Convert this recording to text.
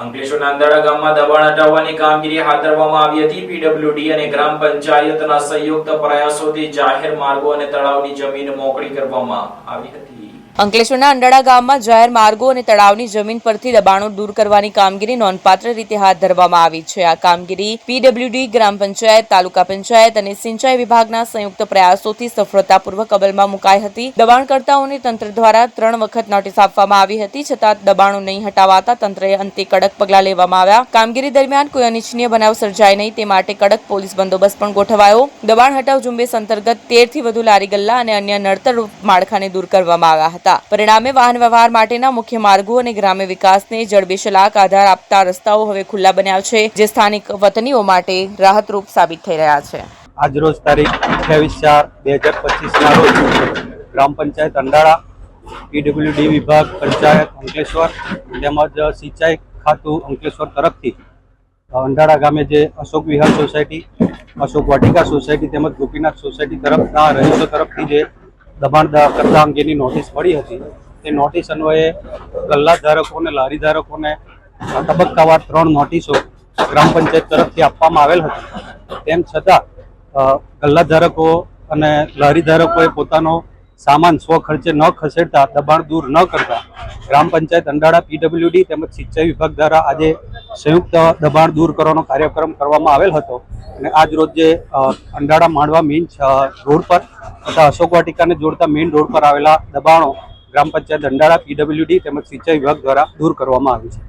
અંકલેશ્વરના અંદાળા ગામમાં દબાણ હટાવવાની કામગીરી હાથ ધરવામાં આવી હતી. પીડબ્લ્યુડી અને ગ્રામ પંચાયતના સંયુક્ત પ્રયાસોથી જાહેર માર્ગો અને તળાવની જમીન મોકળી કરવામાં આવી હતી. અંકલેશ્વરના અંડાળા ગામમાં જાહેર માર્ગો અને તળાવની જમીન પરથી દબાણો દૂર કરવાની કામગીરી નોંધપાત્ર રીતે હાથ ધરવામાં આવી છે. આ કામગીરી પીડબ્લ્યુડી, ગ્રામ પંચાયત, તાલુકા પંચાયત અને સિંચાઈ વિભાગના સંયુક્ત પ્રયાસોથી સફળતાપૂર્વક અમલમાં મુકાઈ હતી. દબાણકર્તાઓને તંત્ર દ્વારા ત્રણ વખત નોટિસ આપવામાં આવી હતી. છતાં દબાણો નહીં હટાવાતા તંત્રએ અંતે કડક પગલાં લેવામાં આવ્યા. કામગીરી દરમિયાન કોઈ અનિચ્છનીય બનાવ સર્જાય નહીં, તે માટે કડક પોલીસ બંદોબસ્ત પણ ગોઠવાયો. દબાણ હટાવ ઝુંબેશ અંતર્ગત તેરથી વધુ લારી ગલ્લા અને અન્ય નડતર માળખાને દૂર કરવામાં આવ્યા હતા. પરિણામે વાહન વ્યવહાર માટેના મુખ્ય માર્ગો અને ગ્રામ્ય વિકાસને જડબેશલાક આધાર આપતા રસ્તાઓ હવે ખુલ્લા બન્યા છે, જે સ્થાનિક વતનીઓ માટે રાહતરૂપ સાબિત થઈ રહ્યા છે. આજરોજ તારીખ અઠ્યાવીસ ચાર બે હજાર પચીસના રોજ ગ્રામ પંચાયત અંડાળા, પીડબ્લ્યુડી વિભાગ, પંચાયત અંકલેશ્વર તેમજ સિંચાઈ ખાતું અંકલેશ્વર તરફથી અંડાળા ગામે જે અશોક વિહાર સોસાયટી, અશોક વાટિકા સોસાયટી તેમજ ગોપીનાથ સોસાયટી તરફના રહીશો તરફથી જે દબાણ કરતા અંગેની નોટિસ મળી હતી, તે નોટિસ અન્વયે ગલ્લા ધારકોને, લારી ધારકોને તબક્કાવાર ત્રણ નોટિસો ગ્રામ પંચાયત તરફથી આપવામાં આવેલ હતી. તેમ છતાં ગલ્લા ધારકો અને લારી ધારકોએ પોતાનો સામાન સ્વખર્ચે ન ખસેડતા, દબાણ દૂર ન કરતા ગ્રામ પંચાયત અંડાળા પીડબ્લ્યુડી તેમજ સિંચાઈ વિભાગ દ્વારા આજે સંયુક્ત દબાણ દૂર કરવાનો કાર્યક્રમ કરવામાં આવેલ હતો. અને આજ રોજ જે અંડાળા માંડવા મેઇન રોડ પર તથા અશોક વાટિકાને જોડતા મેઇન રોડ પર આવેલા દબાણો ગ્રામ પંચાયત અંડાળા પીડબ્લ્યુડી તેમજ સિંચાઈ વિભાગ દ્વારા દૂર કરવામાં આવ્યું છે.